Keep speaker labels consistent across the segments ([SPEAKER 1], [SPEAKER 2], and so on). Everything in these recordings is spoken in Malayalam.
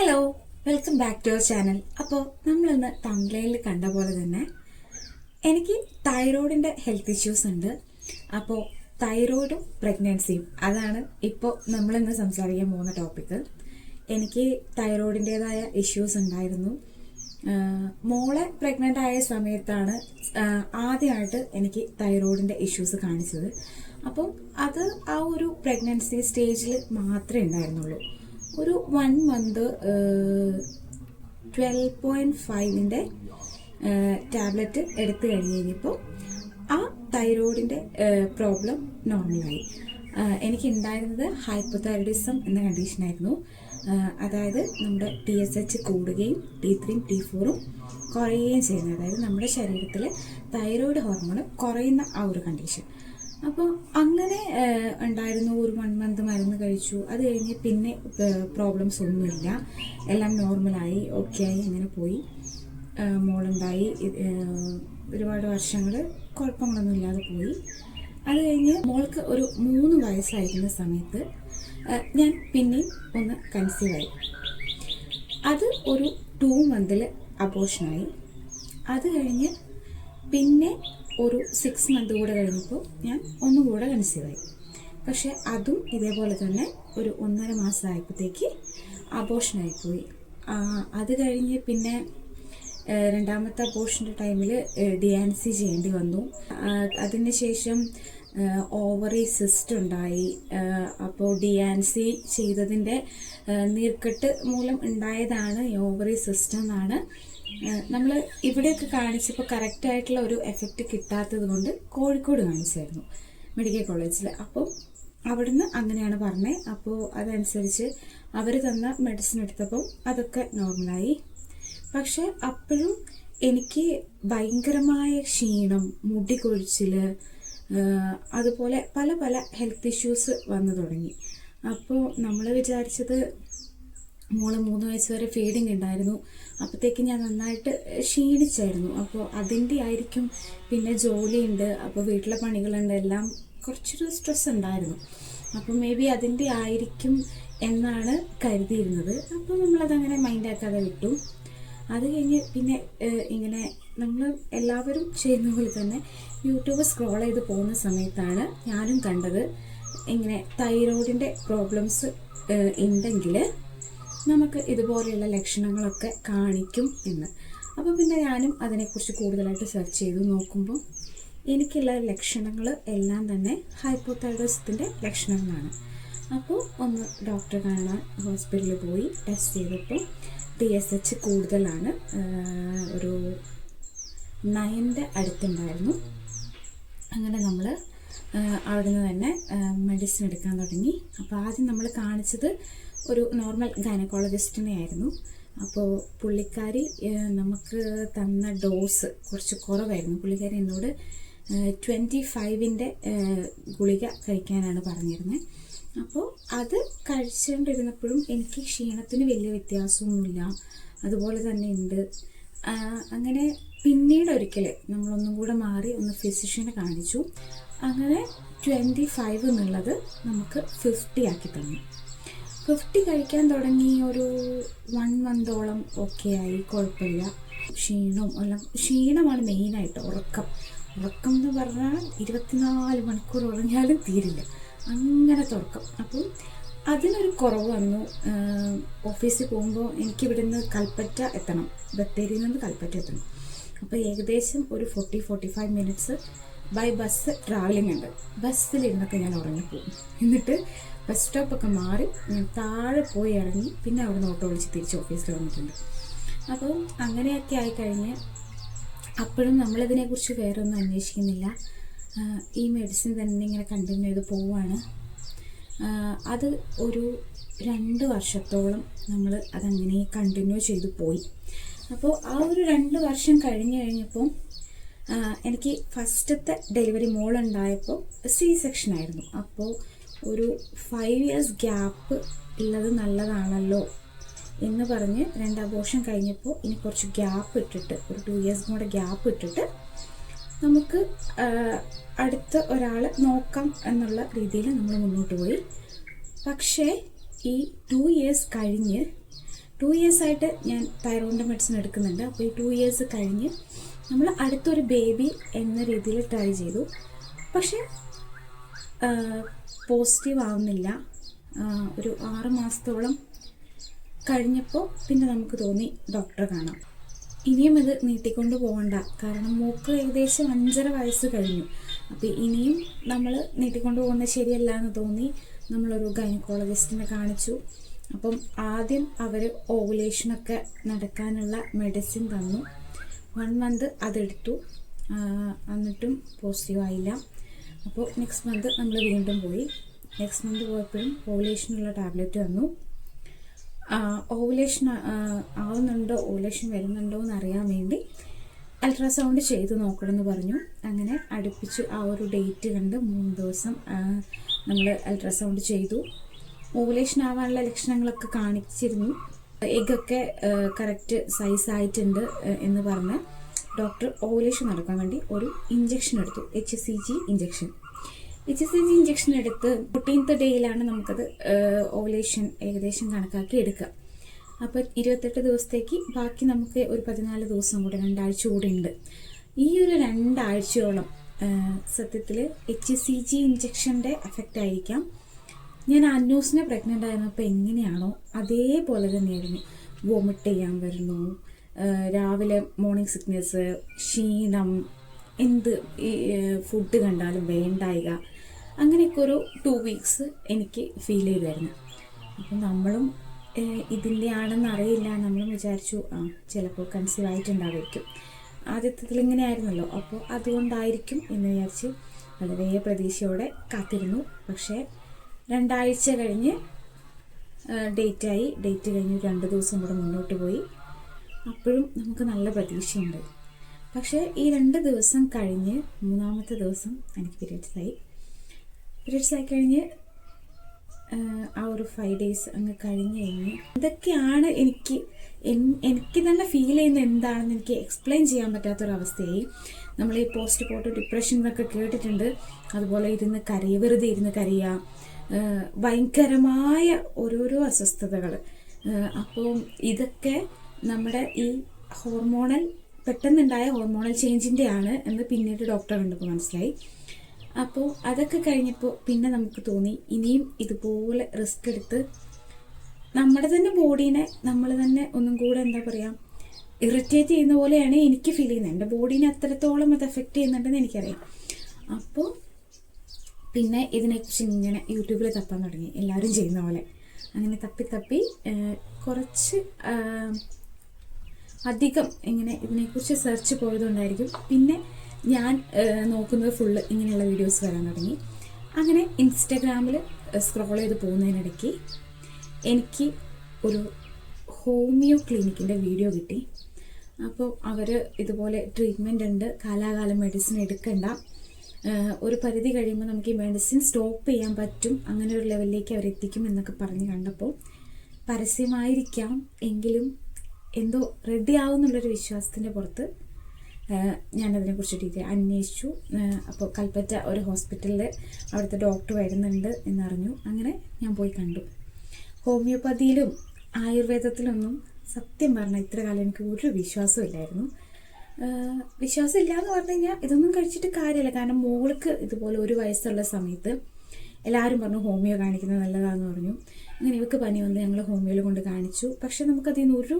[SPEAKER 1] Hello welcome back to our channel അപ്പോൾ നമ്മളിന്ന് തമിഴിൽ കണ്ട പോലെ തന്നെ എനിക്ക് തൈറോയിഡിന്റെ ഹെൽത്ത് ഇഷ്യൂസ് ഉണ്ട്. അപ്പോൾ തൈറോയിഡും പ്രഗ്നൻസിയും അതാണ് ഇപ്പോൾ നമ്മളിന്ന് സംസാരിക്കാൻ പോകുന്ന ടോപ്പിക്ക് എനിക്ക് തൈറോയിഡിന്റെതായ ഇഷ്യൂസ് ഉണ്ടായിരുന്നു. മോളെ പ്രഗ്നന്റ് ആയ സമയത്താണ് ആദ്യമായിട്ട് എനിക്ക് തൈറോയിഡിന്റെ ഇഷ്യൂസ് കാണിച്ചത്. അപ്പം അത് ആ ഒരു പ്രഗ്നൻസി സ്റ്റേജിൽ മാത്രമേ ഉണ്ടായിരുന്നുള്ളൂ. ഒരു വൺ മന്ത് ട്വൽവ് പോയിന്റ് ഫൈവിന്റെ ടാബ്ലറ്റ് എടുത്തു കഴിഞ്ഞ് കഴിഞ്ഞപ്പോൾ ആ തൈറോയിഡിന്റെ പ്രോബ്ലം നോർമലായി എനിക്ക് ഉണ്ടായിരുന്നത് ഹൈപ്പോതൈറോയിഡിസം എന്ന കണ്ടീഷനായിരുന്നു അതായത് നമ്മുടെ ടി എസ് എച്ച് കൂടുകയും ടി ത്രീയും ടി ഫോറും കുറയുകയും ചെയ്യുന്നത്. അതായത് നമ്മുടെ ശരീരത്തിൽ തൈറോയിഡ് ഹോർമോൺ കുറയുന്ന ആ ഒരു കണ്ടീഷൻ അപ്പോൾ അങ്ങനെ ഉണ്ടായിരുന്നു. ഒരു വൺ മന്ത് മരുന്ന് കഴിച്ചു. അത് കഴിഞ്ഞ് പിന്നെ പ്രോബ്ലംസ് ഒന്നുമില്ല. എല്ലാം നോർമലായി ഓക്കെ ആയി അങ്ങനെ പോയി. മോളുണ്ടായി. ഒരുപാട് വർഷങ്ങൾ കുഴപ്പങ്ങളൊന്നും ഇല്ലാതെ പോയി. അത് കഴിഞ്ഞ് മോൾക്ക് ഒരു മൂന്ന് വയസ്സായിരുന്ന സമയത്ത് ഞാൻ പിന്നെയും ഒന്ന് കൺസീവ് ആയി. അത് ഒരു ടു മന്തിൽ അബോഷനായി അത് കഴിഞ്ഞ് പിന്നെ ഒരു സിക്സ് മന്ത് കൂടെ കഴിഞ്ഞപ്പോൾ ഞാൻ ഒന്നുകൂടെ കൺസീവായി പക്ഷേ അതും ഇതേപോലെ തന്നെ ഒരു ഒന്നര മാസമായപ്പോഴത്തേക്ക് അബോഷനായിപ്പോയി അത് കഴിഞ്ഞ് പിന്നെ രണ്ടാമത്തെ അബോഷന്റെ ടൈമിൽ ഡി ആൻ സി ചെയ്യേണ്ടി വന്നു. അതിനുശേഷം ഓവറി സിസ്റ്റ് ഉണ്ടായി. അപ്പോൾ ഡി ആൻ സി ചെയ്തതിന്റെ നീർക്കെട്ട് മൂലം ഉണ്ടായതാണ് ഈ ഓവറി സിസ്റ്റം എന്നാണ് നമ്മൾ ഇവിടെയൊക്കെ കാണിച്ചപ്പോൾ കറക്റ്റായിട്ടുള്ള ഒരു എഫക്റ്റ് കിട്ടാത്തത് കൊണ്ട് കോഴിക്കോട് കാണിച്ചായിരുന്നു മെഡിക്കൽ കോളേജിൽ അപ്പോൾ അവിടുന്ന് അങ്ങനെയാണ് പറഞ്ഞത് അപ്പോൾ അതനുസരിച്ച് അവർ തന്ന മെഡിസിൻ എടുത്തപ്പോൾ അതൊക്കെ നോർമലായി പക്ഷെ അപ്പോഴും എനിക്ക് ഭയങ്കരമായ ക്ഷീണം മുടി കൊഴിച്ചിൽ അതുപോലെ പല പല ഹെൽത്ത് ഇഷ്യൂസ് വന്നു തുടങ്ങി. അപ്പോൾ നമ്മൾ വിചാരിച്ചത് മോൾ മൂന്ന് വയസ്സ് വരെ ഫീഡിങ് ഉണ്ടായിരുന്നു. അപ്പോഴത്തേക്ക് ഞാൻ നന്നായിട്ട് ക്ഷീണിച്ചായിരുന്നു. അപ്പോൾ അതിന്റെ ആയിരിക്കും പിന്നെ ജോലിയുണ്ട്. അപ്പോൾ വീട്ടിലെ പണികളുണ്ട്. എല്ലാം കുറച്ചൊരു സ്ട്രെസ് ഉണ്ടായിരുന്നു. അപ്പോൾ മേ ബി അതിന്റെ ആയിരിക്കും എന്നാണ് കരുതിയിരുന്നത്. അപ്പോൾ നമ്മളതങ്ങനെ മൈൻഡാക്കാതെ വിട്ടു. അത് കഴിഞ്ഞ് പിന്നെ ഇങ്ങനെ നമ്മൾ എല്ലാവരും ചെയ്യുന്ന പോലെ തന്നെ യൂട്യൂബ് സ്ക്രോൾ ചെയ്ത് പോകുന്ന സമയത്താണ് ഞാനും കണ്ടത്. ഇങ്ങനെ തൈറോയിഡിന്റെ പ്രോബ്ലംസ് ഉണ്ടെങ്കിൽ നമുക്ക് ഇതുപോലെയുള്ള ലക്ഷണങ്ങളൊക്കെ കാണിക്കും എന്ന്. അപ്പോൾ പിന്നെ ഞാനും അതിനെക്കുറിച്ച് കൂടുതലായിട്ട് സെർച്ച് ചെയ്ത് നോക്കുമ്പോൾ എനിക്കുള്ള ലക്ഷണങ്ങൾ എല്ലാം തന്നെ ഹൈപ്പോതൈറോസിന്റെ ലക്ഷണങ്ങളാണ്. അപ്പോൾ ഒന്ന് ഡോക്ടറെ കാണാൻ ഹോസ്പിറ്റലിൽ പോയി ടെസ്റ്റ് ചെയ്തപ്പോൾ ടി എസ് എച്ച് കൂടുതലാണ്. ഒരു നയന്റെ അടുത്തുണ്ടായിരുന്നു. അങ്ങനെ നമ്മൾ അവിടുന്ന് തന്നെ മെഡിസിൻ എടുക്കാൻ തുടങ്ങി. അപ്പോൾ ആദ്യം നമ്മൾ കാണിച്ചത് ഒരു നോർമൽ ഗൈനക്കോളജിസ്റ്റിനെ ആയിരുന്നു. അപ്പോൾ പുള്ളിക്കാരി നമുക്ക് തന്ന ഡോസ് കുറച്ച് കുറവായിരുന്നു. പുള്ളിക്കാരി എന്നോട് ട്വന്റി ഫൈവിന്റെ ഗുളിക കഴിക്കാനാണ് പറഞ്ഞിരുന്നത് അപ്പോൾ അത് കഴിച്ചുകൊണ്ടിരുന്നപ്പോഴും എനിക്ക് ക്ഷീണത്തിന് വലിയ വ്യത്യാസമൊന്നുമില്ല. അതുപോലെ തന്നെ ഉണ്ട്. അങ്ങനെ പിന്നീട് ഒരിക്കൽ നമ്മളൊന്നും കൂടെ മാറി ഒന്ന് ഫിസിഷ്യനെ കാണിച്ചു. അങ്ങനെ ട്വന്റി ഫൈവ് എന്നുള്ളത് നമുക്ക് ഫിഫ്റ്റി ആക്കി തന്നു. ഫിഫ്റ്റി കഴിക്കാൻ തുടങ്ങി ഒരു വൺ മന്തോളം ഓക്കെ ആയി കുഴപ്പമില്ല. ക്ഷീണവും എല്ലാം ക്ഷീണമാണ് മെയിനായിട്ട് ഉറക്കം. ഉറക്കം എന്ന് പറഞ്ഞാൽ ഇരുപത്തിനാല് മണിക്കൂർ ഉറങ്ങിയാലും തീരില്ല. അങ്ങനത്തെ ഉറക്കം അപ്പം അതിനൊരു കുറവ് വന്നു. ഓഫീസിൽ പോകുമ്പോൾ എനിക്ക് നിന്ന് കൽപ്പറ്റ എത്തണം. ബത്തേരിയിൽ നിന്ന് കൽപ്പറ്റ എത്തണം. അപ്പോൾ ഏകദേശം ഒരു forty forty five minutes by bus travelling ഉണ്ട് ബസ്സിലിരുന്നൊക്കെ ഞാൻ ഉറങ്ങിപ്പോകും എന്നിട്ട് ബസ് സ്റ്റോപ്പൊക്കെ മാറി ഞാൻ താഴെ പോയി ഇറങ്ങി പിന്നെ അവിടുന്ന് ഓട്ടോ വിളിച്ച് തിരിച്ച് ഓഫീസിൽ വന്നിട്ടുണ്ട്. അപ്പോൾ അങ്ങനെയൊക്കെ ആയിക്കഴിഞ്ഞ് അപ്പോഴും നമ്മളിതിനെക്കുറിച്ച് വേറെ ഒന്നും അന്വേഷിക്കുന്നില്ല ഈ മെഡിസിൻ തന്നെ ഇങ്ങനെ കണ്ടിന്യൂ ചെയ്ത് പോവാണ്. അത് ഒരു രണ്ട് വർഷത്തോളം നമ്മൾ അതങ്ങനെ കണ്ടിന്യൂ ചെയ്തു പോയി. അപ്പോൾ ആ ഒരു രണ്ട് വർഷം കഴിഞ്ഞ് കഴിഞ്ഞപ്പോൾ എനിക്ക് ഫസ്റ്റത്തെ ഡെലിവറി മോളുണ്ടായപ്പോൾ സി സെക്ഷൻ ആയിരുന്നു. അപ്പോൾ ഒരു ഫൈവ് ഇയേഴ്സ് ഗ്യാപ്പ് ഉള്ളത് നല്ലതാണല്ലോ എന്ന് പറഞ്ഞ് രണ്ട് അബോർഷൻ കഴിഞ്ഞപ്പോൾ ഇനി കുറച്ച് ഗ്യാപ്പ് ഇട്ടിട്ട് ഒരു ടു ഇയേഴ്സ് കൂടെ ഗ്യാപ്പ് ഇട്ടിട്ട് നമുക്ക് അടുത്ത ഒരാൾ നോക്കാം എന്നുള്ള രീതിയിൽ നമ്മൾ മുന്നോട്ട് പോയി. പക്ഷേ ഈ ടു ഇയേഴ്സ് കഴിഞ്ഞ് ടു ഇയേഴ്സായിട്ട് ഞാൻ തൈറോയിഡ് മെഡിസിൻ എടുക്കുന്നുണ്ട്. അപ്പോൾ ഈ ടു ഇയേഴ്സ് കഴിഞ്ഞ് നമ്മൾ അടുത്തൊരു ബേബി എന്ന രീതിയിൽ ട്രൈ ചെയ്തു. പക്ഷേ പോസിറ്റീവ് ആവുന്നില്ല ഒരു ആറ് മാസത്തോളം കഴിഞ്ഞപ്പോൾ പിന്നെ നമുക്ക് തോന്നി ഡോക്ടറെ കാണാം. ഇനിയും ഇത് നീട്ടിക്കൊണ്ട് പോകണ്ട കാരണം മൂക്ക് ഏകദേശം അഞ്ചര വയസ്സ് കഴിഞ്ഞു. അപ്പോൾ ഇനിയും നമ്മൾ നീട്ടിക്കൊണ്ട് പോകുന്നത് ശരിയല്ല എന്ന് തോന്നി നമ്മളൊരു ഗൈനക്കോളജിസ്റ്റിനെ കാണിച്ചു. അപ്പം ആദ്യം അവർ ഓവുലേഷനൊക്കെ നടക്കാനുള്ള മെഡിസിൻ തന്നു. വൺ മന്ത് അതെടുത്തു. എന്നിട്ടും പോസിറ്റീവ് ആയില്ല അപ്പോൾ നെക്സ്റ്റ് മന്ത് നമ്മൾ വീണ്ടും പോയി. നെക്സ്റ്റ് മന്ത് പോയപ്പോഴും ഓവുലേഷനുള്ള ടാബ്ലറ്റ് വന്നു. ഓവുലേഷൻ ആവുന്നുണ്ടോ? ഓവുലേഷൻ വരുന്നുണ്ടോ എന്ന് അറിയാൻ വേണ്ടി അൾട്രാസൗണ്ട് ചെയ്ത് നോക്കണമെന്ന് പറഞ്ഞു. അങ്ങനെ അടുപ്പിച്ച് ആ ഒരു ഡേറ്റ് കണ്ട് മൂന്ന് ദിവസം നമ്മൾ അൾട്രാസൗണ്ട് ചെയ്തു. ഓവുലേഷൻ ആവാനുള്ള ലക്ഷണങ്ങളൊക്കെ കാണിച്ചിരുന്നു. എഗ്ഗൊക്കെ കറക്റ്റ് സൈസ് ആയിട്ടുണ്ട് എന്ന് പറഞ്ഞ്. ഡോക്ടർ ഓവുലേഷൻ നടക്കാൻ വേണ്ടി ഒരു ഇഞ്ചക്ഷൻ എടുത്തു. H C G injection H C G injection എടുത്ത് ഫോർട്ടീൻത്ത് ഡേയിലാണ് നമുക്കത് ഓവുലേഷൻ ഏകദേശം കണക്കാക്കി എടുക്കുക. അപ്പോൾ ഇരുപത്തെട്ട് ദിവസത്തേക്ക് ബാക്കി നമുക്ക് ഒരു പതിനാല് ദിവസം കൂടെ രണ്ടാഴ്ച കൂടെ ഉണ്ട്. ഈ ഒരു രണ്ടാഴ്ചയോളം സത്യത്തിൽ എച്ച് സി ജി ഇഞ്ചക്ഷന്റെ എഫക്റ്റ് ആയിരിക്കാം. ഞാൻ അന്യൂസിനെ പ്രഗ്നന്റ് ആയിരുന്നപ്പോൾ എങ്ങനെയാണോ അതേപോലെ തന്നെയായിരുന്നു. വോമിറ്റ് ചെയ്യാൻ വരുന്നു രാവിലെ മോർണിംഗ് സിക്നെസ് ക്ഷീണം എന്ത് ഫുഡ് കണ്ടാലും വേണ്ടായിക. അങ്ങനെയൊക്കെ ഒരു ടു വീക്സ് എനിക്ക് ഫീൽ ചെയ്തായിരുന്നു. അപ്പം നമ്മളും ഇതിന്റെ ആണെന്ന് അറിയില്ല. നമ്മളും വിചാരിച്ചു ആ ചിലപ്പോൾ കൺസീവ് ആയിട്ടുണ്ടാവായിരിക്കും. ആദ്യത്തിൽ ഇങ്ങനെ ആയിരുന്നല്ലോ. അപ്പോൾ അതുകൊണ്ടായിരിക്കും എന്ന് വിചാരിച്ച് വളരെ പ്രതീക്ഷയോടെ കാത്തിരുന്നു. പക്ഷേ രണ്ടാഴ്ച കഴിഞ്ഞ് ഡേറ്റായി ഡേറ്റ് കഴിഞ്ഞ് രണ്ട് ദിവസം കൂടെ മുന്നോട്ട് പോയി. അപ്പോഴും നമുക്ക് നല്ല പ്രതീക്ഷയുണ്ട്. പക്ഷേ ഈ രണ്ട് ദിവസം കഴിഞ്ഞ് മൂന്നാമത്തെ ദിവസം എനിക്ക് പീരിയഡ്സ് ആയി. പീരിയഡ്സ് ആയി കഴിഞ്ഞ് ആ ഒരു ഫൈവ് ഡേയ്സ് അങ്ങ് കഴിഞ്ഞ് കഴിഞ്ഞ് ഇതൊക്കെയാണ് എനിക്ക് എനിക്ക് തന്നെ ഫീൽ ചെയ്യുന്ന എന്താണെന്ന് എനിക്ക് എക്സ്പ്ലെയിൻ ചെയ്യാൻ പറ്റാത്തൊരവസ്ഥയായി. നമ്മൾ ഈ പോസ്റ്റ് പോർട്ട് ഡിപ്രഷൻ എന്നൊക്കെ കേട്ടിട്ടുണ്ട്. അതുപോലെ ഇരുന്ന് കരയുക വെറുതെ ഇരുന്ന് കരയുക ഭയങ്കരമായ ഓരോരോ അസ്വസ്ഥതകൾ. അപ്പോൾ ഇതൊക്കെ നമ്മുടെ ഈ ഹോർമോണൽ പെട്ടെന്നുണ്ടായ ഹോർമോണൽ ചേഞ്ചിന്റെ ആണ് എന്ന് പിന്നീട് ഡോക്ടർ കണ്ടപ്പോൾ മനസ്സിലായി. അപ്പോൾ അതൊക്കെ കഴിഞ്ഞപ്പോൾ പിന്നെ നമുക്ക് തോന്നി ഇനിയും ഇതുപോലെ റിസ്ക് എടുത്ത് നമ്മുടെ തന്നെ ബോഡീനെ നമ്മൾ തന്നെ ഒന്നും കൂടെ എന്താ പറയുക ഇറിറ്റേറ്റ് ചെയ്യുന്ന പോലെയാണ് എനിക്ക് ഫീൽ ചെയ്യുന്നത്. എന്റെ ബോഡീനെ അത്രത്തോളം അത് എഫക്റ്റ് ചെയ്യുന്നുണ്ടെന്ന് എനിക്കറിയാം. അപ്പോൾ പിന്നെ ഇതിനെക്കുറിച്ച് ഇങ്ങനെ യൂട്യൂബിൽ തപ്പാൻ തുടങ്ങി. എല്ലാവരും ചെയ്യുന്ന പോലെ. അങ്ങനെ തപ്പി തപ്പി കുറച്ച് അധികം ഇങ്ങനെ ഇതിനെക്കുറിച്ച് സെർച്ച് പോയതുകൊണ്ടായിരിക്കും. പിന്നെ ഞാൻ നോക്കുന്നത് ഫുള്ള് ഇങ്ങനെയുള്ള വീഡിയോസ് വരാൻ തുടങ്ങി. അങ്ങനെ ഇൻസ്റ്റഗ്രാമിൽ സ്ക്രോൾ ചെയ്ത് പോകുന്നതിനിടയ്ക്ക് എനിക്ക് ഒരു ഹോമിയോ ക്ലിനിക്കിന്റെ വീഡിയോ കിട്ടി. അപ്പോൾ അവർ ഇതുപോലെ ട്രീറ്റ്മെന്റ് ഉണ്ട്. കാലാകാലം മെഡിസിൻ എടുക്കണ്ട. ഒരു പരിധി കഴിയുമ്പോൾ നമുക്ക് ഈ മെഡിസിൻ സ്റ്റോപ്പ് ചെയ്യാൻ പറ്റും. അങ്ങനെ ഒരു ലെവലിലേക്ക് അവർ എത്തിക്കും എന്നൊക്കെ പറഞ്ഞ് കണ്ടപ്പോൾ പരസ്യമായിരിക്കാം എങ്കിലും എന്തോ റെഡി ആവുന്നുള്ളൊരു വിശ്വാസത്തിന്റെ പുറത്ത് ഞാനതിനെ ഞാനതിനെക്കുറിച്ച് ഡീറ്റെയിൽ അന്വേഷിച്ചു. അപ്പോൾ കൽപ്പറ്റ ഒരു ഹോസ്പിറ്റലിൽ അവിടുത്തെ ഡോക്ടർ വരുന്നുണ്ട് എന്നറിഞ്ഞു. അങ്ങനെ ഞാൻ പോയി കണ്ടു. ഹോമിയോപ്പതിയിലും ആയുർവേദത്തിലൊന്നും സത്യം പറഞ്ഞാൽ ഇത്ര കാലം എനിക്ക് ഒരു വിശ്വാസവും ഇല്ലായിരുന്നു. വിശ്വാസം ഇല്ല എന്ന് പറഞ്ഞു കഴിഞ്ഞാൽ ഇതൊന്നും കഴിച്ചിട്ട് കാര്യമില്ല കാരണം മോൾക്ക് ഇതുപോലെ ഒരു വയസ്സുള്ള സമയത്ത് എല്ലാവരും പറഞ്ഞു ഹോമിയോ കാണിക്കുന്നത് നല്ലതാണെന്ന് പറഞ്ഞു. അങ്ങനെ ഇവക്ക് പനി വന്ന് ഞങ്ങൾ ഹോമിയോയിൽ കൊണ്ട് കാണിച്ചു. പക്ഷെ നമുക്കതിൽ നിന്ന് ഒരു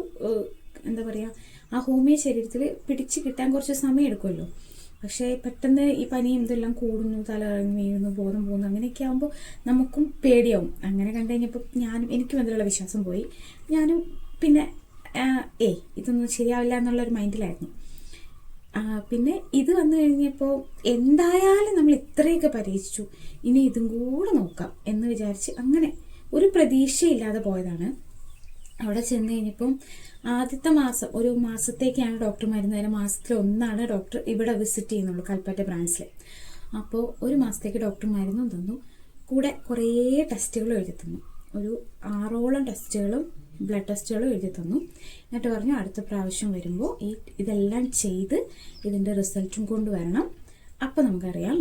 [SPEAKER 1] എന്താ പറയുക ആ ഹോമിയോ ശരീരത്തിൽ പിടിച്ച് കിട്ടാൻ കുറച്ച് സമയം എടുക്കുമല്ലോ. പക്ഷേ പെട്ടെന്ന് ഈ പനിയും ഇതെല്ലാം കൂടുന്നു തല കറങ്ങി വീഴുന്നു ബോധം പോകുന്നു അങ്ങനെയൊക്കെ ആകുമ്പോൾ നമുക്കും പേടിയാവും. അങ്ങനെ കണ്ടു കഴിഞ്ഞപ്പോൾ ഞാനും എനിക്കും അതിലുള്ള വിശ്വാസം പോയി. ഞാനും പിന്നെ ഏ ഇതൊന്നും ശരിയാവില്ല എന്നുള്ളൊരു മൈൻഡിലായിരുന്നു. പിന്നെ ഇത് വന്നു കഴിഞ്ഞപ്പോൾ എന്തായാലും നമ്മൾ ഇത്രയൊക്കെ പരീക്ഷിച്ചു. ഇനി ഇതും കൂടെ നോക്കാം എന്ന് വിചാരിച്ച് അങ്ങനെ ഒരു പ്രതീക്ഷയില്ലാതെ പോയതാണ്. അവിടെ ചെന്ന് കഴിഞ്ഞപ്പം ആദ്യത്തെ മാസം ഒരു മാസത്തേക്കാണ് ഡോക്ടർ മരുന്ന് തരുന്നത്. മാസത്തിൽ ഒന്നാണ് ഡോക്ടർ ഇവിടെ വിസിറ്റ് ചെയ്യുന്നുള്ളൂ കൽപ്പറ്റ ബ്രാഞ്ചിൽ അപ്പോൾ ഒരു മാസത്തേക്ക് ഡോക്ടർ മരുന്നും തന്നു. കൂടെ കുറേ ടെസ്റ്റുകളും എഴുതി തന്നു. ഒരു ആറോളം ടെസ്റ്റുകളും ബ്ലഡ് ടെസ്റ്റുകളും എഴുതി തന്നു. എന്നിട്ട് പറഞ്ഞു അടുത്ത പ്രാവശ്യം വരുമ്പോൾ ഈ ഇതെല്ലാം ചെയ്ത് ഇതിന്റെ റിസൾട്ടും കൊണ്ടുവരണം അപ്പോൾ നമുക്കറിയാം.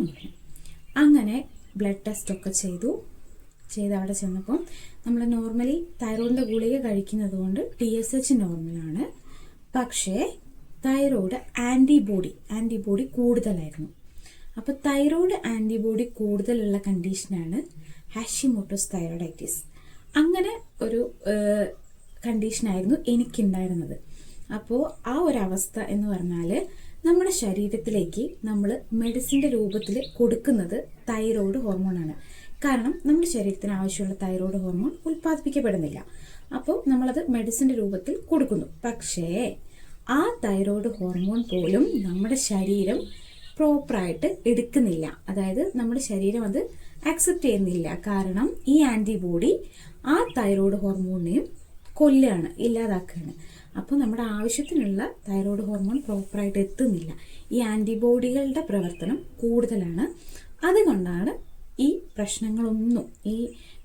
[SPEAKER 1] അങ്ങനെ ബ്ലഡ് ടെസ്റ്റൊക്കെ ചെയ്തു. ചെയ്ത് അവിടെ ചെന്നപ്പോൾ നമ്മൾ നോർമലി തൈറോയിഡിന്റെ ഗുളിക കഴിക്കുന്നത് കൊണ്ട് ടി എസ് എച്ച് നോർമലാണ് പക്ഷേ തൈറോയിഡ് ആന്റിബോഡി ആന്റിബോഡി കൂടുതലായിരുന്നു. അപ്പോൾ തൈറോയിഡ് ആന്റിബോഡി കൂടുതലുള്ള കണ്ടീഷനാണ് ഹാഷിമോട്ടോസ് തൈറോയിഡൈറ്റിസ് അങ്ങനെ ഒരു കണ്ടീഷനായിരുന്നു എനിക്കുണ്ടായിരുന്നത്. അപ്പോൾ ആ ഒരു അവസ്ഥ എന്ന് പറഞ്ഞാൽ നമ്മുടെ ശരീരത്തിലേക്ക് നമ്മൾ മെഡിസിന്റെ രൂപത്തിൽ കൊടുക്കുന്നത് തൈറോയ്ഡ് ഹോർമോണാണ് കാരണം നമ്മുടെ ശരീരത്തിന് ആവശ്യമുള്ള തൈറോയ്ഡ് ഹോർമോൺ ഉൽപ്പാദിപ്പിക്കപ്പെടുന്നില്ല. അപ്പോൾ നമ്മളത് മെഡിസിന്റെ രൂപത്തിൽ കൊടുക്കുന്നു. പക്ഷേ ആ തൈറോയ്ഡ് ഹോർമോൺ പോലും നമ്മുടെ ശരീരം പ്രോപ്പറായിട്ട് എടുക്കുന്നില്ല. അതായത് നമ്മുടെ ശരീരം അത് അക്സെപ്റ്റ് ചെയ്യുന്നില്ല. കാരണം ഈ ആന്റിബോഡി ആ തൈറോയ്ഡ് ഹോർമോണിനെയും കൊല്ലുകയാണ് ഇല്ലാതാക്കുകയാണ് അപ്പോൾ നമ്മുടെ ആവശ്യത്തിനുള്ള തൈറോയ്ഡ് ഹോർമോൺ പ്രോപ്പറായിട്ട് എത്തുന്നില്ല. ഈ ആന്റിബോഡികളുടെ പ്രവർത്തനം കൂടുതലാണ്. അതുകൊണ്ടാണ് ഈ പ്രശ്നങ്ങളൊന്നും ഈ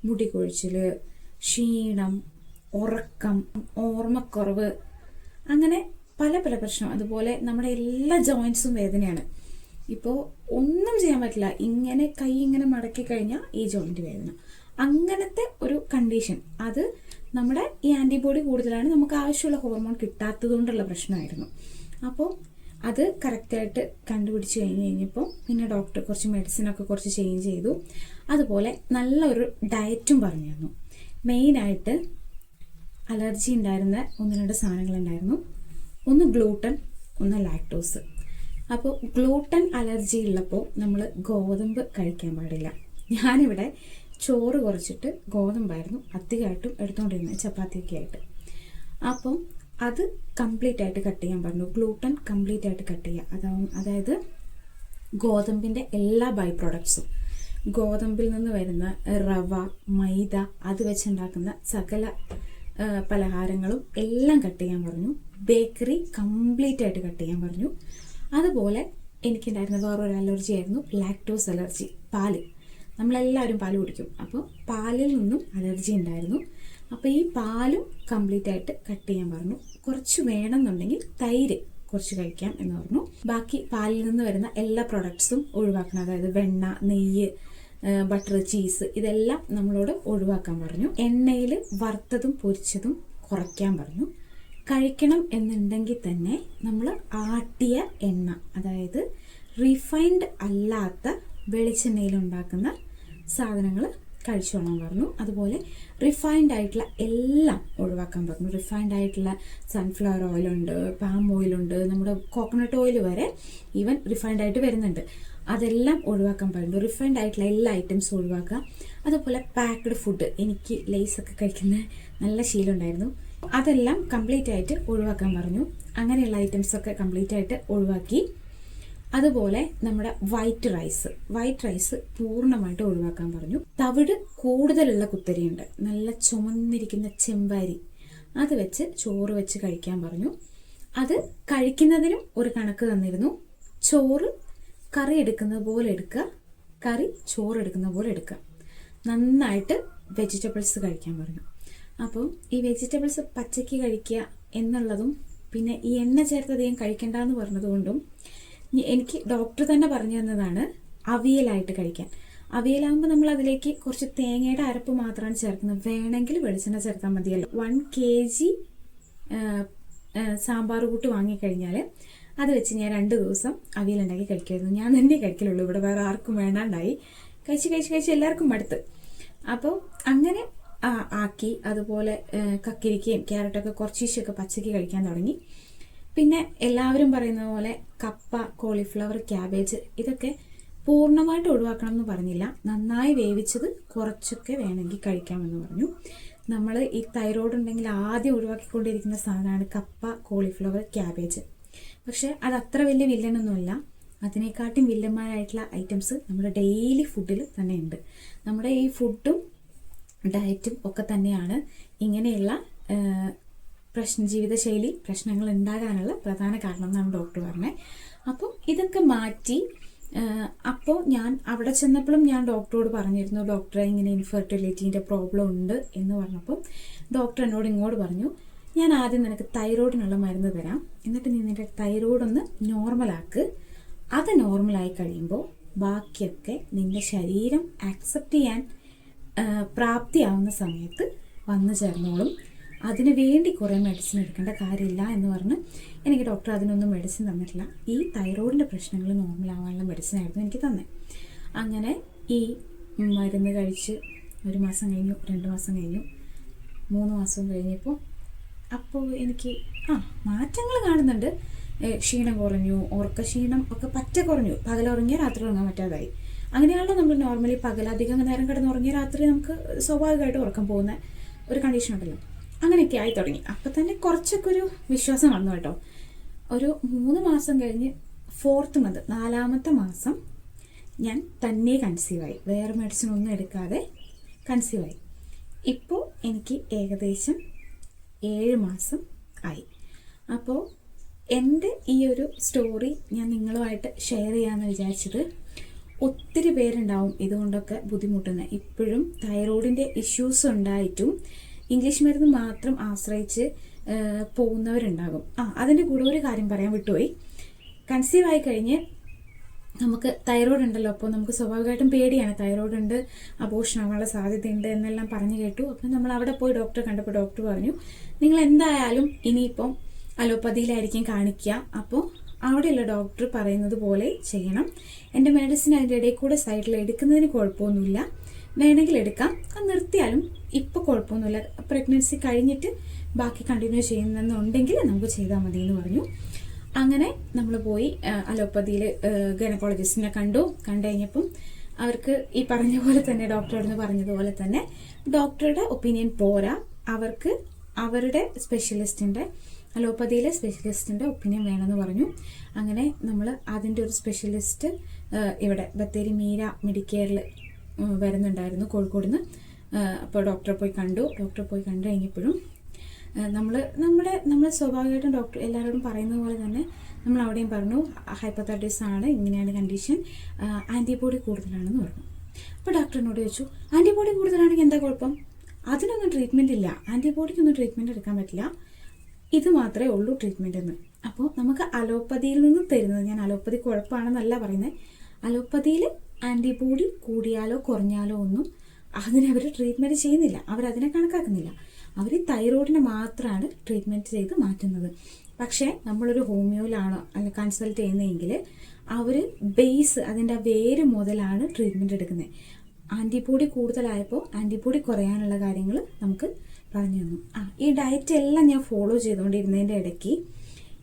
[SPEAKER 1] മുടി കൊഴിച്ചിൽ ക്ഷീണം ഉറക്കം ഓർമ്മക്കുറവ് അങ്ങനെ പല പല പ്രശ്നം. അതുപോലെ നമ്മുടെ എല്ലാ ജോയിൻസും വേദനയാണ്. ഇപ്പോൾ ഒന്നും ചെയ്യാൻ പറ്റില്ല. ഇങ്ങനെ കൈ ഇങ്ങനെ മടക്കി കഴിഞ്ഞാൽ ഈ ജോയിന്റ് വേദന. അങ്ങനത്തെ ഒരു കണ്ടീഷൻ. അത് നമ്മുടെ ഈ ആന്റിബോഡി കൂടുതലാണ്. നമുക്ക് ആവശ്യമുള്ള ഹോർമോൺ കിട്ടാത്തതുകൊണ്ടുള്ള പ്രശ്നമായിരുന്നു. അപ്പോൾ അത് കറക്റ്റായിട്ട് കണ്ടുപിടിച്ച് കഴിഞ്ഞ് കഴിഞ്ഞപ്പോൾ പിന്നെ ഡോക്ടർ കുറച്ച് മെഡിസിനൊക്കെ കുറച്ച് ചേഞ്ച് ചെയ്തു. അതുപോലെ നല്ലൊരു ഡയറ്റും പറഞ്ഞു തന്നു മെയിനായിട്ട് അലർജി ഉണ്ടായിരുന്ന ഒന്ന് രണ്ട് സാധനങ്ങളുണ്ടായിരുന്നു ഒന്ന് ഗ്ലൂട്ടൻ ഒന്ന് ലാക്ടോസ് അപ്പോൾ ഗ്ലൂട്ടൻ അലർജി ഉള്ളപ്പോൾ നമ്മൾ ഗോതമ്പ് കഴിക്കാൻ പാടില്ല. ഞാനിവിടെ ചോറ് കുറച്ചിട്ട് ഗോതമ്പായിരുന്നു അധികമായിട്ടും എടുത്തുകൊണ്ടിരുന്നത് ചപ്പാത്തിയൊക്കെ ആയിട്ട്. അപ്പം അത് കംപ്ലീറ്റ് ആയിട്ട് കട്ട് ചെയ്യാൻ പറഞ്ഞു. ഗ്ലൂട്ടൻ കംപ്ലീറ്റ് ആയിട്ട് കട്ട് ചെയ്യുക അതാവും അതായത് ഗോതമ്പിന്റെ എല്ലാ ബൈ പ്രോഡക്ട്സും ഗോതമ്പിൽ നിന്ന് വരുന്ന റവ മൈദ അത് വെച്ചുണ്ടാക്കുന്ന സകല പലഹാരങ്ങളും എല്ലാം കട്ട് ചെയ്യാൻ പറഞ്ഞു. ബേക്കറി കംപ്ലീറ്റ് ആയിട്ട് കട്ട് ചെയ്യാൻ പറഞ്ഞു. അതുപോലെ എനിക്കുണ്ടായിരുന്ന വേറൊരു അലർജി ആയിരുന്നു ലാക്ടോസ് അലർജി പാൽ. നമ്മളെല്ലാവരും പാൽ കുടിക്കും. അപ്പോൾ പാലിൽ നിന്നും അലർജി ഉണ്ടായിരുന്നു. അപ്പോൾ ഈ പാലും കംപ്ലീറ്റ് ആയിട്ട് കട്ട് ചെയ്യാൻ പറഞ്ഞു. കുറച്ച് വേണമെന്നുണ്ടെങ്കിൽ തൈര് കുറച്ച് കഴിക്കാം എന്ന് പറഞ്ഞു. ബാക്കി പാലിൽ നിന്ന് വരുന്ന എല്ലാ പ്രൊഡക്ട്സും ഒഴിവാക്കണം. അതായത് വെണ്ണ നെയ്യ് ബട്ടർ ചീസ് ഇതെല്ലാം നമ്മളോട് ഒഴിവാക്കാൻ പറഞ്ഞു. എണ്ണയിൽ വറുത്തതും പൊരിച്ചതും കുറയ്ക്കാൻ പറഞ്ഞു. കഴിക്കണം എന്നുണ്ടെങ്കിൽ തന്നെ നമ്മൾ ആട്ടിയ എണ്ണ അതായത് റിഫൈൻഡ് അല്ലാത്ത വെളിച്ചെണ്ണയിൽ ഉണ്ടാക്കുന്ന സാധനങ്ങൾ കഴിച്ചോളാൻ പറഞ്ഞു. അതുപോലെ റിഫൈൻഡ് ആയിട്ടുള്ള എല്ലാം ഒഴിവാക്കാൻ പറഞ്ഞു. റിഫൈൻഡ് ആയിട്ടുള്ള സൺഫ്ലവർ ഓയിലുണ്ട് പാം ഓയിലുണ്ട് നമ്മുടെ കോക്കനട്ട് ഓയിൽ വരെ ഈവൻ റിഫൈൻഡ് ആയിട്ട് വരുന്നുണ്ട്. അതെല്ലാം ഒഴിവാക്കാൻ പറഞ്ഞു. റിഫൈൻഡ് ആയിട്ടുള്ള എല്ലാ ഐറ്റംസും ഒഴിവാക്കുക. അതുപോലെ പാക്ക്ഡ് ഫുഡ് എനിക്ക് ലേസ് ഒക്കെ കഴിക്കുന്ന നല്ല ശീലമുണ്ടായിരുന്നു അതെല്ലാം കംപ്ലീറ്റ് ആയിട്ട് ഒഴിവാക്കാൻ പറഞ്ഞു. അങ്ങനെയുള്ള ഐറ്റംസൊക്കെ കംപ്ലീറ്റ് ആയിട്ട് ഒഴിവാക്കി. അതുപോലെ നമ്മുടെ വൈറ്റ് റൈസ് വൈറ്റ് റൈസ് പൂർണമായിട്ട് ഒഴിവാക്കാൻ പറഞ്ഞു. തവിട് കൂടുതലുള്ള കുത്തരിയുണ്ട്. നല്ല ചുമന്നിരിക്കുന്ന ചെമ്പാരി. അത് വെച്ച് ചോറ് വെച്ച് കഴിക്കാൻ പറഞ്ഞു. അത് കഴിക്കുന്നതിനും ഒരു കണക്ക് തന്നിരുന്നു. ചോറ് കറി എടുക്കുന്നത് പോലെ എടുക്കുക. കറി ചോറ് എടുക്കുന്ന പോലെ എടുക്കുക. നന്നായിട്ട് വെജിറ്റബിൾസ് കഴിക്കാൻ പറഞ്ഞു. അപ്പം ഈ വെജിറ്റബിൾസ് പച്ചയ്ക്ക് കഴിക്കുക എന്നുള്ളതും പിന്നെ ഈ എണ്ണ ചേർത്ത് അധികം കഴിക്കണ്ടെന്ന് പറഞ്ഞതുകൊണ്ടും എനിക്ക് ഡോക്ടർ തന്നെ പറഞ്ഞു തന്നതാണ് അവിയലായിട്ട് കഴിക്കാൻ. അവിയലാകുമ്പോൾ നമ്മൾ അതിലേക്ക് കുറച്ച് തേങ്ങയുടെ അരപ്പ് മാത്രമാണ് ചേർക്കുന്നത്. വേണമെങ്കിൽ വെളിച്ചെണ്ണ ചേർത്താൽ മതിയല്ലോ. വൺ കെ ജി സാമ്പാർ കൂട്ട് വാങ്ങിക്കഴിഞ്ഞാൽ അത് വെച്ച് ഞാൻ രണ്ട് ദിവസം അവിയലുണ്ടാക്കി കഴിക്കുമായിരുന്നു. ഞാൻ തന്നെ കഴിക്കലുള്ളൂ. ഇവിടെ വേറെ ആർക്കും വേണ്ടാണ്ടായി. കഴിച്ച് കഴിച്ച് കഴിച്ച് എല്ലാവർക്കും മടുത്ത്. അപ്പോൾ അങ്ങനെ ആക്കി അതുപോലെ കക്കിരിക്കയും ക്യാരറ്റൊക്കെ കുറച്ചീശൊക്കെ പച്ചയ്ക്ക് കഴിക്കാൻ തുടങ്ങി. പിന്നെ എല്ലാവരും പറയുന്ന പോലെ കപ്പ കോളിഫ്ലവർ ക്യാബേജ് ഇതൊക്കെ പൂർണമായിട്ട് ഒഴിവാക്കണം എന്ന് പറഞ്ഞില്ല. നന്നായി വേവിച്ചത് കുറച്ചൊക്കെ വേണമെങ്കിൽ കഴിക്കാമെന്ന് പറഞ്ഞു. നമ്മൾ ഈ തൈറോയ്ഡ് ഉണ്ടെങ്കിൽ ആദ്യം ഒഴിവാക്കിക്കൊണ്ടിരിക്കുന്ന സാധനമാണ് കപ്പ കോളിഫ്ലവർ ക്യാബേജ്. പക്ഷെ അത് അത്ര വലിയ വില്ലനൊന്നുമല്ല അതിനെക്കാട്ടും വില്ലന്മാരായിട്ടുള്ള ഐറ്റംസ് നമ്മുടെ ഡെയിലി ഫുഡിൽ തന്നെ ഉണ്ട്. നമ്മുടെ ഈ ഫുഡും ഡയറ്റും ഒക്കെ തന്നെയാണ് ഇങ്ങനെയുള്ള പ്രശ്ന ജീവിതശൈലി പ്രശ്നങ്ങൾ ഉണ്ടാകാനുള്ള പ്രധാന കാരണം എന്നാണ് ഡോക്ടർ പറഞ്ഞത്. അപ്പം ഇതൊക്കെ മാറ്റി അപ്പോൾ ഞാൻ അവിടെ ചെന്നപ്പോഴും ഞാൻ ഡോക്ടറോട് പറഞ്ഞിരുന്നു ഡോക്ടറെ ഇങ്ങനെ ഇൻഫെർട്ടിലിറ്റീന്റെ പ്രോബ്ലം ഉണ്ട് എന്ന് പറഞ്ഞപ്പം ഡോക്ടർ എന്നോട് ഇങ്ങോട്ട് പറഞ്ഞു ഞാൻ ആദ്യം നിനക്ക് തൈറോയിഡിനുള്ള മരുന്ന് തരാം. എന്നിട്ട് നീ നിന്റെ തൈറോയിഡൊന്ന് നോർമലാക്ക് അത് നോർമലായി കഴിയുമ്പോൾ ബാക്കിയൊക്കെ നിന്റെ ശരീരം ആക്സെപ്റ്റ് ചെയ്യാൻ പ്രാപ്തിയാവുന്ന സമയത്ത് വന്നു ചേർന്നോളും. അതിനു വേണ്ടി കുറേ മെഡിസിൻ എടുക്കേണ്ട കാര്യമില്ല എന്ന് പറഞ്ഞ് എനിക്ക് ഡോക്ടർ അതിനൊന്നും മെഡിസിൻ തന്നിട്ടില്ല. ഈ തൈറോയിഡിന്റെ പ്രശ്നങ്ങൾ നോർമലാവാനുള്ള മെഡിസിൻ ആയിരുന്നു എനിക്ക് തന്നെ. അങ്ങനെ ഈ മരുന്ന് കഴിച്ച് ഒരു മാസം കഴിഞ്ഞു രണ്ട് മാസം കഴിഞ്ഞു. മൂന്ന് മാസം കഴിഞ്ഞപ്പോൾ അപ്പോൾ എനിക്ക് ആ മാറ്റങ്ങൾ കാണുന്നുണ്ട്. ക്ഷീണം കുറഞ്ഞു ഉറക്ക ക്ഷീണം ഒക്കെ പറ്റ കുറഞ്ഞു. പകലുറങ്ങിയ രാത്രി ഉറങ്ങാൻ പറ്റാതായി. അങ്ങനെയാണല്ലോ നമ്മൾ നോർമലി പകലധികം നേരം കിടന്നുറങ്ങിയ രാത്രി നമുക്ക് സ്വാഭാവികമായിട്ട് ഉറക്കം പോകുന്ന ഒരു കണ്ടീഷൻ ഉണ്ടല്ലോ. അങ്ങനെയൊക്കെ ആയി തുടങ്ങി. അപ്പം തന്നെ കുറച്ചൊക്കെ ഒരു വിശ്വാസം വന്നു കേട്ടോ. ഒരു മൂന്ന് മാസം കഴിഞ്ഞ് ഫോർത്ത് മന്ത് നാലാമത്തെ മാസം ഞാൻ തന്നെ ആയി. വേറെ മെഡിസിൻ ഒന്നും എടുക്കാതെ ആയി. ഇപ്പോൾ എനിക്ക് ഏകദേശം ഏഴ് മാസം ആയി. അപ്പോൾ എന്റെ ഈ ഒരു സ്റ്റോറി ഞാൻ നിങ്ങളുമായിട്ട് ഷെയർ ചെയ്യാമെന്ന് വിചാരിച്ചത് ഒത്തിരി പേരുണ്ടാവും ഇതുകൊണ്ടൊക്കെ ബുദ്ധിമുട്ടുന്നത് ഇപ്പോഴും തൈറോയിഡിന്റെ ഇഷ്യൂസ് ഉണ്ടായിട്ടും ഇംഗ്ലീഷ് മരുന്ന് മാത്രം ആശ്രയിച്ച് പോകുന്നവരുണ്ടാകും. ആ അതിന്റെ കൂടെ ഒരു കാര്യം പറയാൻ വിട്ടുപോയി. കൺസീവ് ആയി കഴിഞ്ഞ് നമുക്ക് തൈറോയ്ഡ് ഉണ്ടല്ലോ അപ്പോൾ നമുക്ക് സ്വാഭാവികമായിട്ടും പേടിയാണ്. തൈറോയ്ഡ് ഉണ്ട് അബോഷൻ ആവാനുള്ള സാധ്യതയുണ്ട് എന്നെല്ലാം പറഞ്ഞു കേട്ടു. അപ്പം നമ്മൾ അവിടെ പോയി ഡോക്ടറെ കണ്ടപ്പോൾ ഡോക്ടർ പറഞ്ഞു നിങ്ങൾ എന്തായാലും ഇനിയിപ്പം അലോപ്പതിയിലായിരിക്കും കാണിക്കുക. അപ്പോൾ അവിടെയുള്ള ഡോക്ടർ പറയുന്നത് പോലെ ചെയ്യണം. എന്റെ മെഡിസിൻ അതിന്റെ ഇടയിൽ കൂടെ സൈഡിൽ എടുക്കുന്നതിന് കുഴപ്പമൊന്നുമില്ല. വേണമെങ്കിൽ എടുക്കാം അത് നിർത്തിയാലും ഇപ്പോൾ കുഴപ്പമൊന്നുമില്ല. പ്രഗ്നൻസി കഴിഞ്ഞിട്ട് ബാക്കി കണ്ടിന്യൂ ചെയ്യുന്നുണ്ടെങ്കിൽ നമുക്ക് ചെയ്താൽ മതി എന്ന് പറഞ്ഞു. അങ്ങനെ നമ്മൾ പോയി അലോപ്പതിയിൽ ഗൈനക്കോളജിസ്റ്റിനെ കണ്ടു. കണ്ടു കഴിഞ്ഞപ്പം അവർക്ക് ഈ പറഞ്ഞ പോലെ തന്നെ ഡോക്ടറോട് പറഞ്ഞതുപോലെ തന്നെ ഡോക്ടറുടെ ഒപ്പീനിയൻ പോരാ. അവർക്ക് അവരുടെ സ്പെഷ്യലിസ്റ്റിന്റെ അലോപ്പതിയിലെ സ്പെഷ്യലിസ്റ്റിന്റെ ഒപ്പീനിയൻ വേണമെന്ന് പറഞ്ഞു. അങ്ങനെ നമ്മൾ അതിന്റെ ഒരു സ്പെഷ്യലിസ്റ്റ് ഇവിടെ ബത്തേരി മീര മെഡിക്കെയറിൽ വരുന്നുണ്ടായിരുന്നു കോഴിക്കോട് നിന്ന് അപ്പോൾ ഡോക്ടറെ പോയി കണ്ടു. ഡോക്ടറെ പോയി കണ്ടു കഴിഞ്ഞപ്പോഴും നമ്മൾ നമ്മുടെ നമ്മൾ സ്വാഭാവികമായിട്ടും ഡോക്ടർ എല്ലാവരോടും പറയുന്നത് പോലെ തന്നെ നമ്മൾ അവിടെയും പറഞ്ഞു ഹൈപ്പത്തൈറ്റിസ് ആണ് ഇങ്ങനെയാണ് കണ്ടീഷൻ ആന്റിബോഡി കൂടുതലാണെന്ന് പറഞ്ഞു. അപ്പോൾ ഡോക്ടറിനോട് ചോദിച്ചു ആന്റിബോഡി കൂടുതലാണെങ്കിൽ എന്താ കുഴപ്പം? അതിനൊന്നും ട്രീറ്റ്മെന്റ് ഇല്ല. ആന്റിബോഡിക്കൊന്നും ട്രീറ്റ്മെന്റ് എടുക്കാൻ പറ്റില്ല. ഇത് മാത്രമേ ഉള്ളൂ ട്രീറ്റ്മെന്റ് എന്ന്. അപ്പോൾ നമുക്ക് അലോപ്പതിയിൽ നിന്ന് തരുന്നത്. ഞാൻ അലോപ്പതി കുഴപ്പമാണെന്നല്ല പറയുന്നത് അലോപ്പതിയിൽ ആന്റിബോഡി കൂടിയാലോ കുറഞ്ഞാലോ ഒന്നും അതിനവർ ട്രീറ്റ്മെന്റ് ചെയ്യുന്നില്ല. അവരതിനെ കണക്കാക്കുന്നില്ല. അവർ തൈറോയിഡിനെ മാത്രമാണ് ട്രീറ്റ്മെന്റ് ചെയ്ത് മാറ്റുന്നത്. പക്ഷേ നമ്മളൊരു ഹോമിയോയിലാണോ അല്ല കൺസൾട്ട് ചെയ്യുന്നതെങ്കിൽ അവർ ബേസ് അതിന്റെ വേര് മുതലാണ് ട്രീറ്റ്മെന്റ് എടുക്കുന്നത്. ആന്റിബോഡി കൂടുതലായപ്പോൾ ആന്റിബോഡി കുറയാനുള്ള കാര്യങ്ങൾ നമുക്ക് പറഞ്ഞു തന്നു. ആ ഈ ഡയറ്റ് എല്ലാം ഞാൻ ഫോളോ ചെയ്തുകൊണ്ടിരുന്നതിന്റെ ഇടയ്ക്ക്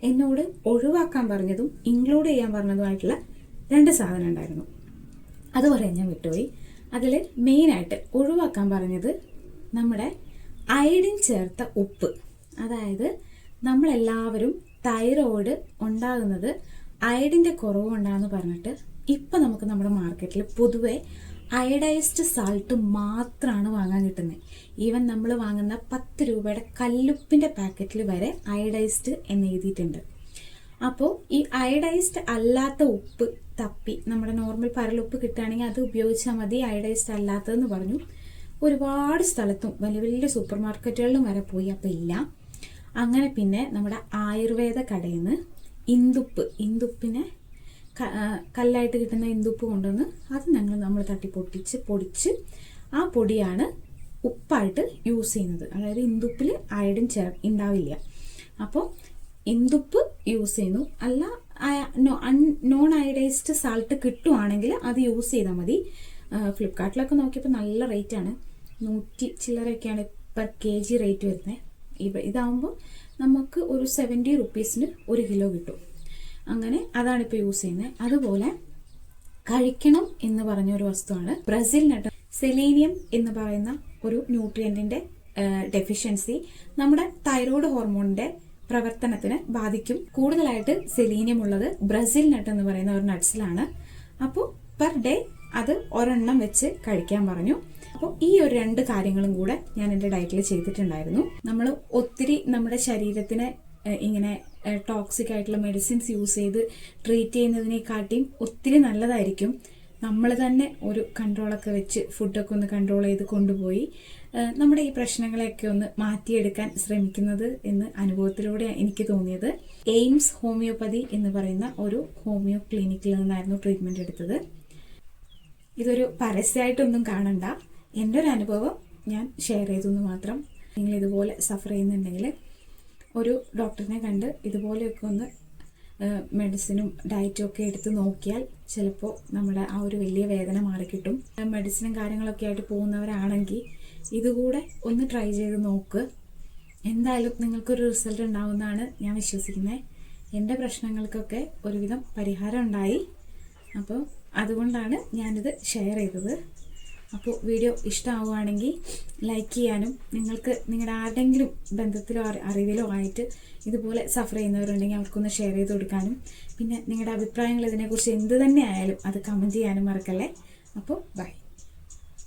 [SPEAKER 1] എന്നോട് ഒഴിവാക്കാൻ പറഞ്ഞതും ഇൻക്ലൂഡ് ചെയ്യാൻ പറഞ്ഞതുമായിട്ടുള്ള രണ്ട് സാധനം ഉണ്ടായിരുന്നു. അത് പറയാൻ ഞാൻ വിട്ടുപോയി. അതിൽ മെയിനായിട്ട് ഒഴിവാക്കാൻ പറഞ്ഞത് നമ്മുടെ അയഡിൻ ചേർത്ത ഉപ്പ്. അതായത് നമ്മളെല്ലാവരും തൈറോയിഡ് ഉണ്ടാകുന്നത് അയഡിന്റെ കുറവ് കൊണ്ടാന്ന് പറഞ്ഞിട്ട് ഇപ്പം നമുക്ക് നമ്മുടെ മാർക്കറ്റിൽ പൊതുവെ അയഡൈസ്ഡ് സാൾട്ട് മാത്രമാണ് വാങ്ങാൻ കിട്ടുന്നത് ഈവൻ നമ്മൾ വാങ്ങുന്ന പത്ത് രൂപയുടെ കല്ലുപ്പിന്റെ പാക്കറ്റിൽ വരെ അയഡൈസ്ഡ് എന്ന് എഴുതിയിട്ടുണ്ട്. അപ്പോൾ ഈ അയഡൈസ്ഡ് അല്ലാത്ത ഉപ്പ് തപ്പി നമ്മുടെ നോർമൽ പരലുപ്പ് കിട്ടുകയാണെങ്കിൽ അത് ഉപയോഗിച്ചാൽ മതി അയഡൈസ്ഡ് അല്ലാത്തതെന്ന് പറഞ്ഞു. ഒരുപാട് സ്ഥലത്തും വലിയ വലിയ സൂപ്പർ മാർക്കറ്റുകളിലും വരെ പോയി അപ്പോൾ ഇല്ല. അങ്ങനെ പിന്നെ നമ്മുടെ ആയുർവേദ കടയിൽ നിന്ന് ഇന്ദുപ്പ് ഇന്ദുപ്പിനെ കല്ലായിട്ട് കിട്ടുന്ന ഇന്ദുപ്പ് കൊണ്ടുവന്ന് അത് ഞങ്ങൾ നമ്മൾ തട്ടി പൊട്ടിച്ച് പൊടിച്ച് ആ പൊടിയാണ് ഉപ്പായിട്ട് യൂസ് ചെയ്യുന്നത്. അതായത് ഇന്ദുപ്പിൽ അയഡിൻ ചേർ ഉണ്ടാവില്ല. അപ്പോൾ ഇന്ദുപ്പ് യൂസ് ചെയ്യുന്നു. അല്ല നോൺ അയഡൈസ്ഡ് സാൾട്ട് കിട്ടുവാണെങ്കിൽ അത് യൂസ് ചെയ്താൽ മതി. ഫ്ലിപ്കാർട്ടിലൊക്കെ നോക്കിയപ്പോൾ നല്ല റേറ്റ് ആണ്. നൂറ്റി ചില്ലറയൊക്കെയാണ് പെർ കെ ജി റേറ്റ് വരുന്നത് ഇവ ഇതാവുമ്പോൾ നമുക്ക് ഒരു സെവന്റി റുപ്പീസിന് ഒരു കിലോ കിട്ടും. അങ്ങനെ അതാണ് ഇപ്പോൾ യൂസ് ചെയ്യുന്നത്. അതുപോലെ കഴിക്കണം എന്ന് പറഞ്ഞ ഒരു വസ്തുവാണ് ബ്രസീൽ നട്ട് സെലീനിയം എന്ന് പറയുന്ന ഒരു ന്യൂട്രിയന്റിന്റെ ഡെഫിഷ്യൻസി നമ്മുടെ തൈറോയ്ഡ് ഹോർമോണിന്റെ പ്രവർത്തനത്തിന് ബാധിക്കും. കൂടുതലായിട്ട് സെലീനിയം ഉള്ളത് ബ്രസീൽ നട്ട് എന്ന് പറയുന്ന ഒരു നട്ട്സിലാണ്. അപ്പോൾ പെർ ഡേ അത് ഒരെണ്ണം വെച്ച് കഴിക്കാൻ പറഞ്ഞു. അപ്പോൾ ഈ ഒരു രണ്ട് കാര്യങ്ങളും കൂടെ ഞാൻ എന്റെ ഡയറ്റിൽ ചെയ്തിട്ടുണ്ടായിരുന്നു. നമ്മൾ ഒത്തിരി നമ്മുടെ ശരീരത്തിന് ഇങ്ങനെ ടോക്സിക് ആയിട്ടുള്ള മെഡിസിൻസ് യൂസ് ചെയ്ത് ട്രീറ്റ് ചെയ്യുന്നതിനെക്കാട്ടിയും ഒത്തിരി നല്ലതായിരിക്കും. നമ്മൾ തന്നെ ഒരു കൺട്രോളൊക്കെ വെച്ച് ഫുഡൊക്കെ ഒന്ന് കൺട്രോൾ ചെയ്ത് കൊണ്ടുപോയി നമ്മുടെ ഈ പ്രശ്നങ്ങളെയൊക്കെ ഒന്ന് മാറ്റിയെടുക്കാൻ ശ്രമിക്കുന്നത് എന്ന് അനുഭവത്തിലൂടെ എനിക്ക് തോന്നിയത്. എയിംസ് ഹോമിയോപ്പതി എന്ന് പറയുന്ന ഒരു ഹോമിയോ ക്ലിനിക്കിൽ നിന്നായിരുന്നു ട്രീറ്റ്മെന്റ് എടുത്തത്. ഇതൊരു പരസ്യമായിട്ടൊന്നും കാണണ്ട. എന്റെ ഒരു അനുഭവം ഞാൻ ഷെയർ ചെയ്തെന്ന് മാത്രം. നിങ്ങൾ ഇതുപോലെ സഫർ ചെയ്യുന്നുണ്ടെങ്കിൽ ഒരു ഡോക്ടറിനെ കണ്ട് ഇതുപോലെയൊക്കെ ഒന്ന് മെഡിസിനും ഡയറ്റും ഒക്കെ എടുത്ത് നോക്കിയാൽ ചിലപ്പോൾ നമ്മുടെ ആ ഒരു വലിയ വേദന മാറിക്കിട്ടും. മെഡിസിനും കാര്യങ്ങളൊക്കെ ആയിട്ട് പോകുന്നവരാണെങ്കിൽ ഇതുകൂടെ ഒന്ന് ട്രൈ ചെയ്ത് നോക്ക്. എന്തായാലും നിങ്ങൾക്കൊരു റിസൾട്ട് ഉണ്ടാവുമെന്നാണ് ഞാൻ വിശ്വസിക്കുന്നത് എന്റെ പ്രശ്നങ്ങൾക്കൊക്കെ ഒരുവിധം പരിഹാരം ഉണ്ടായി. അപ്പോൾ അതുകൊണ്ടാണ് ഞാനിത് ഷെയർ ചെയ്തത്. അപ്പോൾ വീഡിയോ ഇഷ്ടമാവുകയാണെങ്കിൽ ലൈക്ക് ചെയ്യാനും നിങ്ങൾക്ക് നിങ്ങളുടെ ആരുടെങ്കിലും ബന്ധത്തിലോ അറി- അറിവിലോ ആയിട്ട് ഇതുപോലെ സഫർ ചെയ്യുന്നവരുണ്ടെങ്കിൽ അവർക്കൊന്ന് ഷെയർ ചെയ്ത് കൊടുക്കാനും. പിന്നെ നിങ്ങളുടെ അഭിപ്രായങ്ങൾ ഇതിനെക്കുറിച്ച് എന്ത് തന്നെ ആയാലും അത് കമന്റ് ചെയ്യാനും മറക്കല്ലേ? അപ്പോൾ ബൈ